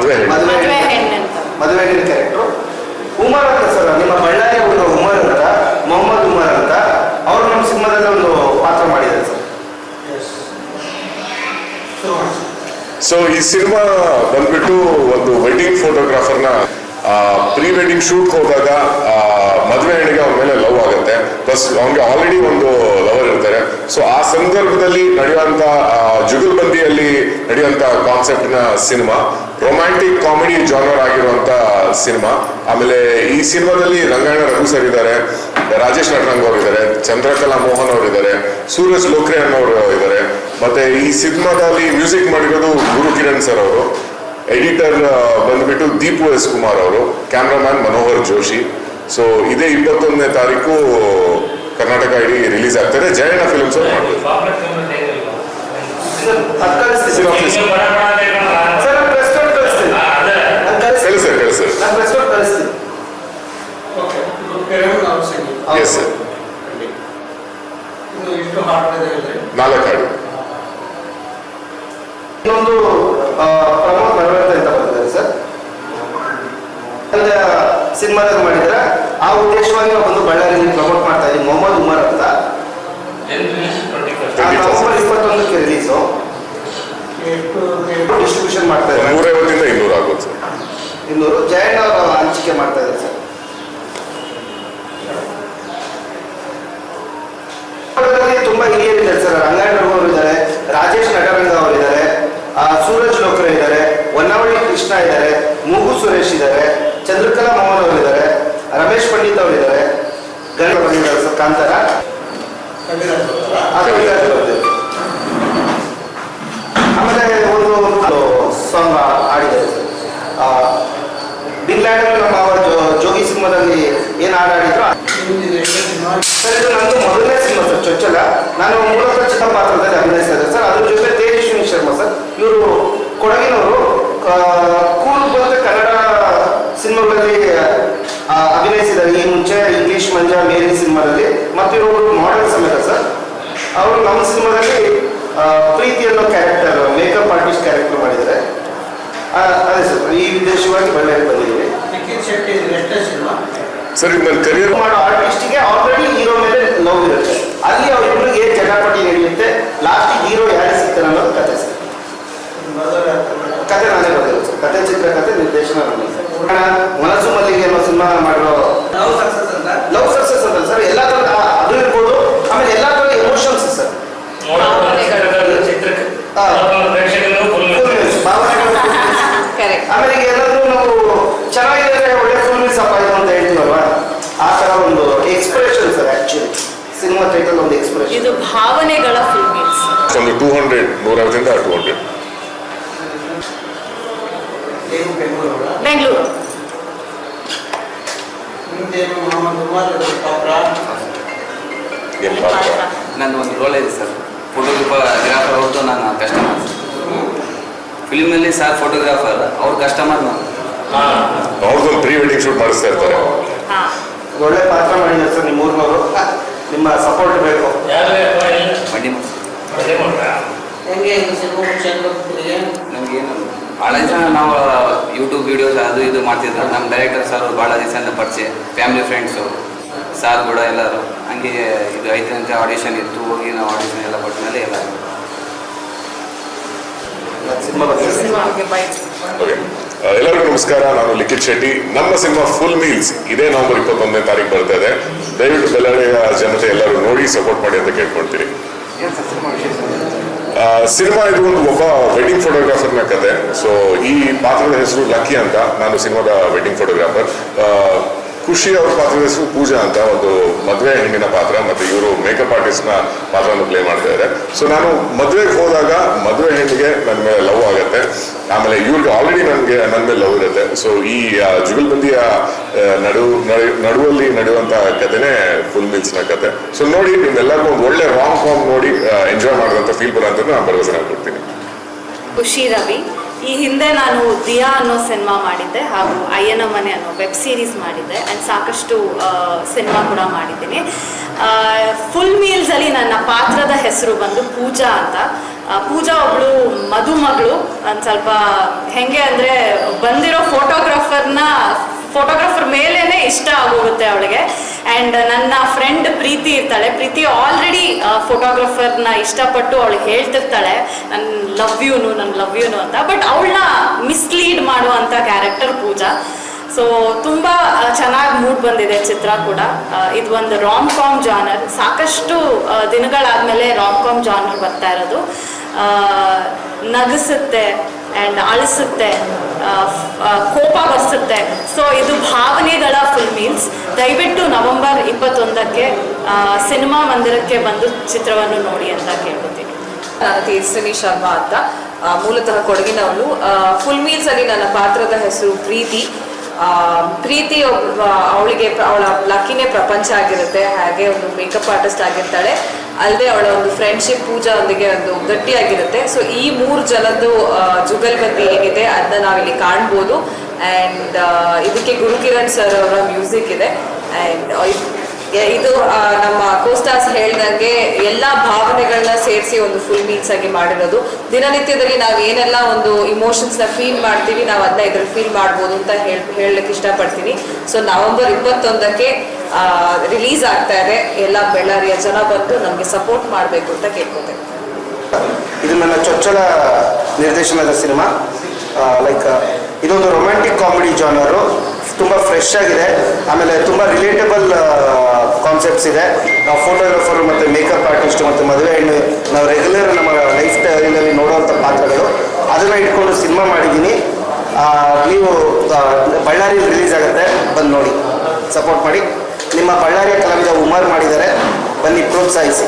ಮದುವೆ ಹೆಣ್ಣು ಮದುವೆ ಹೆಣ್ಣಂತ. ಕ್ಯಾರೆಕ್ಟ್ರು ಉಮರ್ ಅಂತ ಸರ್ ನಿಮ್ಮ ಬಳ್ಳಾರಿ ಒಂದು ಉಮರ್ ಅಂತ ಮೊಹಮ್ಮದ್ ಉಮರ್ ಅಂತ ಅವರು ನಮ್ಮ ಸಿನಿಮಾದಲ್ಲಿ ಒಂದು ಪಾತ್ರ ಮಾಡಿದ್ದಾರೆ ಸರ್. ಸೊ ಈ ಸಿನಿಮಾ ಬಂದ್ಬಿಟ್ಟು ಒಂದು ವೆಡ್ಡಿಂಗ್ ಫೋಟೋಗ್ರಾಫರ್ನ ಪ್ರೀ ವೆಡ್ಡಿಂಗ್ ಶೂಟ್ ಹೋದಾಗ ಆ, ಮದುವೆ ಹೆಣ್ಣಿಗೆ ಅವ್ರ ಮೇಲೆ ಲವ್ ಆಗುತ್ತೆ. ಪ್ಲಸ್ ಅವ್ನಿಗೆ ಆಲ್ರೆಡಿ ಒಂದು ಸಂದರ್ಭದಲ್ಲಿ ನಡೆಯುವಂತ ಜುಗಲ್ಬಂದಿಯಲ್ಲಿ ನಡೆಯುವಂತ ಕಾನ್ಸೆಪ್ಟ್ನ ಸಿನಿಮಾ ರೊಮ್ಯಾಂಟಿಕ್ ಕಾಮಿಡಿ ಜಾನರ್ ಆಗಿರುವಂತ ಸಿನಿಮಾ. ಆಮೇಲೆ ಈ ಸಿನಿಮಾದಲ್ಲಿ ರಂಗಾಯಣ ರಘು ಸರ್ ಇದ್ದಾರೆ, ರಾಜೇಶ್ ನಟರಂಗ್ ಅವರು ಇದ್ದಾರೆ, ಚಂದ್ರಕಲಾ ಮೋಹನ್ ಅವರು ಇದ್ದಾರೆ, ಸೂರಜ್ ಲೋಕ್ರೆ ಅನ್ನೋರು ಇದ್ದಾರೆ. ಮತ್ತೆ ಈ ಸಿನಿಮಾದಲ್ಲಿ ಮ್ಯೂಸಿಕ್ ಮಾಡಿರೋದು ಗುರು ಕಿರಣ್ ಸರ್ ಅವರು. ಎಡಿಟರ್ ಬಂದ್ಬಿಟ್ಟು ದೀಪು ಎಸ್ ಕುಮಾರ್ ಅವರು ಕ್ಯಾಮ್ರಾಮ್ಯಾನ್ ಮನೋಹರ್ ಜೋಶಿ. ಸೊ ಇದೇ ಇಪ್ಪತ್ತೊಂದನೇ ತಾರೀಕು ಕರ್ನಾಟಕ ಐಡಿ ರಿಲೀಸ್ ಆಗ್ತದೆ. ಜಯಣ್ಣ ಫಿಲ್ಮ್ಸ್ ಅವ್ರು ಮಾಡ್ಬೋದು. ಕಳಿಸಿ ಕಳಿಸಿ ಎಸ್ ಸರ್ ನಾಲ್ಕು ಹಾಡು ಇನ್ನೊಂದು ಪ್ರಮುಖ ಪರಿವರ್ತನೆ ಸರ್. ಸಿನಿಮಾದಲ್ಲಿ ಮಾಡಿದ್ರೆ ಆ ಉದ್ದೇಶವಾಗಿ ನಾವು ಬಂದು ಬಳ್ಳಾರಿಯಲ್ಲಿ ಪ್ರಮೋಟ್ ಮಾಡ್ತಾ ಇದ್ದೀವಿ ಮೊಹಮ್ಮದ್ ಉಮರ್ ಅಂತ. ನವೆಂಬರ್ ಇಪ್ಪತ್ತೊಂದಕ್ಕೆ ರಿಲೀಸು ಡಿಸ್ಟ್ರಿಬ್ಯೂಷನ್ ಮಾಡ್ತಾ ಇದ್ದಾರೆ. ಇನ್ನೂರು ಆಗುತ್ತೆ ಸರ್. ಇನ್ನೂರು. ಜಯಣ್ಣ ಅವರ ಹಂಚಿಕೆ ಮಾಡ್ತಾ ಇದ್ದಾರೆ ಸರ್. ತುಂಬಾ ಹಿರಿಯರಿದ್ದಾರೆ ಸರ್. ರಂಗಾಯಣ ಅವರು ಇದ್ದಾರೆ ರಾಜೇಶ್ ನಟರಂಗ ಅವರು ಇದ್ದಾರೆ ಆ, ಸೂರಜ್ ಲೋಕ್ರೆ ಇದ್ದಾರೆ ಹೊನ್ನಾವಳಿ ಕೃಷ್ಣ ಇದ್ದಾರೆ ಮೂಗು ಸುರೇಶ್ ಇದ್ದಾರೆ ಚಂದ್ರಕಲಾ ಮೋಹನ್ ಅವರು ಇದ್ದಾರೆ ರಮೇಶ್ ಪಂಡಿತ್ ಅವರು ಇದ್ದಾರೆ ಗಣ ಬಂದಿದ್ದಾರೆ ಸರ್ ಕಾಂತಾರ ಆ ಕವಿರಾಜ್ ಬರ್ತಾರೆ. ಆಮೇಲೆ ಒಂದು ಸಾಂಗ್ ಆಡಿದೆ ಬಿಗ್ ಲ್ಯಾಡನ್ ನಮ್ಮ ಜೋಗಿ ಸಿನಿಮಾದಲ್ಲಿ ಏನು ಹಾಡು ಆಡಿದ್ರು ಸರ್ ಇದು ನಂದು ಮೊದಲನೇ ಸಿನಿಮಾ ಸರ್ ಚೊಚ್ಚಲ ನಾನು ಮೂಲತಃ ಚಿಕ್ಕ ಪಾತ್ರದಲ್ಲಿ ಅಭಿನಯಿಸ್ತಾ ಇದ್ದೆ ಸರ್ ಅದ್ರ ಜೊತೆ ತೇಜಸ್ವಿನಿ ಶರ್ಮಾ ಸರ್ ಇವರು ಕೊಡಗಿನವರು ಆ, ಕೂಲ್ ಬಂದ ಕನ್ನಡ ಸಿನಿಮಾಗಳಲ್ಲಿ ಆ, ಅಭಿನಯಿಸಿದ್ದಾರೆ ಈ ಮುಂಚೆ ಇಂಗ್ಲಿಷ್ ಮಂಜ ಮೇರಿ ಸಿನಿಮಾದಲ್ಲಿ ಮತ್ತೆ ಇವರು ಮಾಡೆಲ್ ಸಮೇತ ಸರ್ ಅವರು ನಮ್ಮ ಸಿನಿಮಾದಲ್ಲಿ ಪ್ರೀತಿ ಅನ್ನೋ ಕ್ಯಾರೆಕ್ಟರ್ ಮೇಕಪ್ ಆರ್ಟಿಸ್ಟ್ ಕ್ಯಾರೆಕ್ಟರ್ ಮಾಡಿದ್ದಾರೆ. ಅದೇ ಸರ್ ಈ ವಿದೇಶವಾಗಿ ಬಳ್ಳಾರಿ ಬಂದಿದ್ದೀವಿ. ಸರ್ ಇದು ಕರಿಯರ್ ಮಾಡೋ ಆರ್ಟಿಸ್ಟ್ಗೆ ಆಲ್ರೆಡಿ ಹೀರೋ ಮೇಲೆ ನೋವು ಇರುತ್ತೆ. ಅಲ್ಲಿ ಅವರಿಬ್ಬರಿಗೆ ಚಟಾಪಟಿ ನಡೆಯುತ್ತೆ. ಲಾಸ್ಟ್ ಹೀರೋ ಯಾರು ಸಿಗ್ತಾರೆ ಅನ್ನೋದು ಕತೆ ಸರ್ ಕತೆ ನಾನೇ ಬರೆದಿರೋದು ಸರ್ ಕತೆ ಚಿತ್ರಕಥೆ ನಿರ್ದೇಶನ ಮನಸ್ಸು ಮಲ್ಲಿಗೆ ಅನ್ನೋ ಸಿನಿಮಾ ಮಾಡಿರೋ ಲವ್ ಸಕ್ಸಸ್ ಅಂತ ಲವ್ ಸಕ್ಸಸ್ ಅಂತ ಸರ್ ಎಲ್ಲ ಥರದ ಅದು ಇರ್ಬೋದು ಆಮೇಲೆ ಎಲ್ಲ ಥರದ ಎಮೋಷನ್ಸ್ ಸರ್ ಭಾವನೆಗಳು ಕರೆಕ್ಟ್ ಆಮೇಲೆ ಈಗ ಏನಾದರೂ ನಾವು ಚೆನ್ನಾಗಿದ್ರೆ ಒಳ್ಳೆ ಫುಲ್ ಮಿಸ್ ಅಪ್ಪ ಇದು ಅಂತ ಹೇಳ್ತೀವಲ್ವಾ ಆ ಥರ ಒಂದು ಸಿನಿಮಾ ಟೈಟಲ್ ಒಂದು ಎಕ್ಸ್ಪ್ರೆಷನ್ ಇದು ಭಾವನೆಗಳ ಫಿಲ್ಮ್ ಒಂದು two hundred two hundred Bengaluru. ನಂದು ಒಂದು ರೋಲ್ ಇದೆ ಸರ್. ಫೋಟೋಗ್ರಾಫರ್ ಅವ್ರದ್ದು ನಾನು ಕಸ್ಟಮರ್ ಫಿಲ್ಮಲ್ಲಿ ಸರ್ ಫೋಟೋಗ್ರಾಫರ್ ಅವ್ರ ಕಸ್ಟಮರ್ ನಾನು. ಅವ್ರದ್ದು ಪ್ರೀ ವೆಡ್ಡಿಂಗ್ ಶೂಟ್ ಮಾಡಿಸ್ತಾ ಇರ್ತಾರೆ. ಹಾ. ಒಳ್ಳೆ ಪಾತ್ರ ಮಾಡಿದ್ದಾರೆ ಸರ್ ನಿಮ್ಮ ಊರಿನವರು. ನಿಮ್ಮ ಸಪೋರ್ಟ್ ಬೇಕು. ಹೆಂಗೆ ಭಾಳ ದಿವಸ ನಾವು ಯೂಟ್ಯೂಬ್ ವೀಡಿಯೋಸ್ ಅದು ಇದು ಮಾಡ್ತಿದ್ರು. ನಮ್ಮ ಡೈರೆಕ್ಟರ್ ಸರ್ ಭಾಳ ದಿವಸದಿಂದ ಪರಿಚಯ. ಫ್ಯಾಮಿಲಿ ಫ್ರೆಂಡ್ಸು ಸಾರ್ ಕೂಡ ಎಲ್ಲರೂ. ಹಂಗೆ ಇದು ಐದು ಗಂಟೆ ಆಡಿಷನ್ ಇತ್ತು. ಹೋಗಿ ನಾವು ಆಡಿಷನ್ ಎಲ್ಲ ಕೊಟ್ಟ ಮೇಲೆ ಎಲ್ಲ ಸಿನಿಮಾ ಬಗ್ಗೆ ಎಲ್ಲರಿಗೂ ನಮಸ್ಕಾರ. ನಾನು ಲಿಖಿತ್ ಶೆಟ್ಟಿ. ನಮ್ಮ ಸಿನಿಮಾ ಫುಲ್ ಮೀಲ್ಸ್ ಇದೇ ನವೆಂಬರ್ ಇಪ್ಪತ್ತೊಂದನೇ ತಾರೀಕು ಬರ್ತಾ ಇದೆ ದಯವಿಟ್ಟು ಬೆಳ್ಳಾರಿಯ ಜನತೆ ಎಲ್ಲರೂ ನೋಡಿ ಸಪೋರ್ಟ್ ಮಾಡಿ ಅಂತ ಕೇಳ್ಕೊಳ್ತೀನಿ ಸಿನಿಮಾ ಇದು ಒಂದು ಒಬ್ಬ ವೆಡ್ಡಿಂಗ್ ಫೋಟೋಗ್ರಾಫರ್ನ ಕತೆ. ಸೊ ಈ ಪಾತ್ರದ ಹೆಸರು ಲಕ್ಕಿ ಅಂತ. ನಾನು ಸಿನಿಮಾದ ವೆಡ್ಡಿಂಗ್ ಫೋಟೋಗ್ರಾಫರ್ ಖುಷಿ ಅವ್ರ ಪಾತ್ರದ ಹೆಸರು ಪೂಜಾ ಅಂತ ಒಂದು ಮದುವೆ ಹೆಣ್ಣಿನ ಪಾತ್ರ ಮತ್ತೆ ಇವರು ಮೇಕಪ್ ಆರ್ಟಿಸ್ಟ್ನ ಪಾತ್ರವನ್ನು ಪ್ಲೇ ಮಾಡ್ತಾ ಇದ್ದಾರೆ ಸೊ ನಾನು ಮದುವೆಗೆ ಹೋದಾಗ ಮದುವೆ ಹೆಣ್ಣಿಗೆ ನನ್ನ ಮೇಲೆ ಲವ್ ಆಗುತ್ತೆ. ಆಮೇಲೆ ಇವ್ರಿಗೆ ಆಲ್ರೆಡಿ ನನಗೆ ನನ್ನ ಮೇಲೆ ಲವ್ ಇರುತ್ತೆ. ಸೊ ಈ ಜುಗಲ್ಬಂದಿಯ ನಡು, ನಡು- ನಡುವಲ್ಲಿ ನಡೆಯುವಂಥ ಕಥೆನೇ ಫುಲ್ ಮಿಲ್ಸ್ನ ಕತೆ. ಸೊ ನೋಡಿ, ನಿಮ್ಮೆಲ್ಲರಿಗೂ ಒಂದು ಒಳ್ಳೆ ರಾಂಗ್ ಫಾರ್ಮ್ ನೋಡಿ ಎಂಜಾಯ್ ಮಾಡುವಂಥ ಫೀಲ್ ಬರೋ ಅಂತ ನಾನು ಭರವಸೆ ಕೊಡ್ತೀನಿ ಖುಷಿ ರವಿ. ಈ ಹಿಂದೆ ನಾನು ದಿಯಾ ಅನ್ನೋ ಸಿನಿಮಾ ಮಾಡಿದ್ದೆ ಹಾಗೂ ಅಯ್ಯನ ಮನೆ ಅನ್ನೋ ವೆಬ್ ಸೀರೀಸ್ ಮಾಡಿದ್ದೆ ಆ್ಯಂಡ್ ಸಾಕಷ್ಟು ಸಿನಿಮಾ ಕೂಡ ಮಾಡಿದ್ದೀನಿ. ಫುಲ್ ಮೀಲ್ಸಲ್ಲಿ ನನ್ನ ಪಾತ್ರದ ಹೆಸರು ಬಂದು ಪೂಜಾ ಅಂತ. ಪೂಜಾ ಒಬ್ಳು ಮದುಮಗಳು ಒಂದು ಸ್ವಲ್ಪ ಹೆಂಗೆ ಅಂದರೆ ಬಂದಿರೋ ಫೋಟೋಗ್ರಾಫರ್ನ ಫೋಟೋಗ್ರಾಫರ್ ಮೇಲೇ ಇಷ್ಟ ಆಗೋಗುತ್ತೆ ಅವಳಿಗೆ. ಆ್ಯಂಡ್ ನನ್ನ ಫ್ರೆಂಡ್ ಪ್ರೀತಿ ಇರ್ತಾಳೆ. ಪ್ರೀತಿ ಆಲ್ರೆಡಿ ಫೋಟೋಗ್ರಾಫರ್ನ ಇಷ್ಟಪಟ್ಟು ಅವಳು ಹೇಳ್ತಿರ್ತಾಳೆ. ನನ್ನ ಲವ್ ಯುನು ನನ್ನ ಲವ್ ಯುನು ಅಂತ. ಬಟ್ ಅವಳನ್ನ ಮಿಸ್ಲೀಡ್ ಮಾಡುವಂಥ ಕ್ಯಾರೆಕ್ಟರ್ ಪೂಜಾ. ಸೊ ತುಂಬ ಚೆನ್ನಾಗಿ ಮೂಡ್ ಬಂದಿದೆ ಚಿತ್ರ ಕೂಡ. ಇದು ಒಂದು ರಾಮ್ ಕಾಮ್ ಜಾನರ್ ಸಾಕಷ್ಟು ದಿನಗಳಾದಮೇಲೆ ರಾಮ್ ಕಾಮ್ ಜಾನರ್ ಬರ್ತಾ ಇರೋದು. ನಗಿಸುತ್ತೆ ಆ್ಯಂಡ್ ಅಳಿಸುತ್ತೆ ಕೋಪ ಬರ್ಸುತ್ತೆ. ಸೊ ಇದು ಭಾವನೆಗಳ ಫುಲ್ ಮೀನ್ಸ್ ದಯವಿಟ್ಟು ನವೆಂಬರ್ ಇಪ್ಪತ್ತೊಂದಕ್ಕೆ ಸಿನಿಮಾ ಮಂದಿರಕ್ಕೆ ಬಂದು ಚಿತ್ರವನ್ನು ನೋಡಿ ಅಂತ ಕೇಳ್ಕೊತೀನಿ. ನಾನು ತೇಜಸ್ವಿನಿ ಶರ್ಮಾ ಅಂತ. ಮೂಲತಃ ಕೊಡಗಿನವಳು ಫುಲ್ ಮೀಲ್ಸ್ ಅಲ್ಲಿ ನನ್ನ ಪಾತ್ರದ ಹೆಸರು, ಪ್ರೀತಿ. ಪ್ರೀತಿ ಅವಳಿಗೆ, ಅವಳ ಲಕ್ಕಿನೇ ಪ್ರಪಂಚ ಆಗಿರುತ್ತೆ, ಹಾಗೆ ಒಂದು ಮೇಕಪ್ ಆರ್ಟಿಸ್ಟ್ ಆಗಿರ್ತಾಳೆ. ಅಲ್ಲದೆ ಅವಳ ಒಂದು ಫ್ರೆಂಡ್ಶಿಪ್ ಪೂಜಾ ಒಂದಿಗೆ ಒಂದು ಗಟ್ಟಿಯಾಗಿರುತ್ತೆ. ಸೊ ಈ ಮೂರು ಜನದ್ದು ಜುಗಲ್ಬತಿ ಏನಿದೆ ಅದನ್ನ ನಾವಿಲ್ಲಿ ಕಾಣ್ಬೋದು. ಆ್ಯಂಡ್ ಇದಕ್ಕೆ ಗುರುಕಿರಣ್ ಸರ್ ಅವರ ಮ್ಯೂಸಿಕ್ ಇದೆ. ಆ್ಯಂಡ್ ಇದು ನಮ್ಮ ಕೋಸ್ಟಾಸ್ ಹೇಳ್ದಂಗೆ ಎಲ್ಲ ಭಾವನೆಗಳನ್ನ ಸೇರಿಸಿ ಒಂದು ಫುಲ್ ಮೀಲ್ಸ್ ಆಗಿ ಮಾಡಿರೋದು. ದಿನನಿತ್ಯದಲ್ಲಿ ನಾವು ಏನೆಲ್ಲ ಒಂದು ಇಮೋಷನ್ಸ್ನ ಫೀಲ್ ಮಾಡ್ತೀವಿ, ನಾವು ಅದನ್ನ ಇದ್ರಲ್ಲಿ ಫೀಲ್ ಮಾಡ್ಬೋದು ಅಂತ ಹೇಳ್ ಹೇಳಲಿಕ್ಕೆ ಇಷ್ಟಪಡ್ತೀನಿ. ಸೊ ನವೆಂಬರ್ ಇಪ್ಪತ್ತೊಂದಕ್ಕೆ ರಿಲೀಸ್ ಆಗ್ತಾ ಇದೆ. ಎಲ್ಲ ಬೆಳ್ಳಾರಿಯ ಜನ ಬಂದು ನಮಗೆ ಸಪೋರ್ಟ್ ಮಾಡಬೇಕು ಅಂತ ಕೇಳ್ಕೊತೇನೆ. ಇದು ನನ್ನ ಚೊಚ್ಚಲ ನಿರ್ದೇಶನದ ಸಿನಿಮಾ. ಲೈಕ್ ಇದೊಂದು ರೊಮ್ಯಾಂಟಿಕ್ ಕಾಮಿಡಿ ಜಾನರು ತುಂಬ ಫ್ರೆಶ್ ಆಗಿದೆ. ಆಮೇಲೆ ತುಂಬ ರಿಲೇಟಬಲ್ ಕಾನ್ಸೆಪ್ಟ್ಸ್ ಇದೆ. ನಾವು ಫೋಟೋಗ್ರಾಫರ್ ಮತ್ತು ಮೇಕಪ್ ಆರ್ಟಿಸ್ಟ್ ಮತ್ತು ಮದುವೆ ಹೆಣ್ಣು ನಾವು ರೆಗ್ಯುಲರ್ ನಮ್ಮ ಲೈಫ್ ಸ್ಟೈಲಲ್ಲಿ ನೋಡುವಂಥ ಪಾತ್ರಗಳು. ಅದನ್ನು ಇಟ್ಕೊಂಡು ಸಿನಿಮಾ ಮಾಡಿದ್ದೀನಿ ನೀವು ಬಳ್ಳಾರಿಯಲ್ಲಿ ರಿಲೀಸ್ ಆಗುತ್ತೆ. ಬಂದು ನೋಡಿ. ಸಪೋರ್ಟ್ ಮಾಡಿ. ನಿಮ್ಮ ಬಳ್ಳಾರಿಯ ಕಲಾವಿದ ಉಮರ್ ಮಾಡಿದ್ದಾರೆ. ಬನ್ನಿ, ಪ್ರೋತ್ಸಾಹಿಸಿ.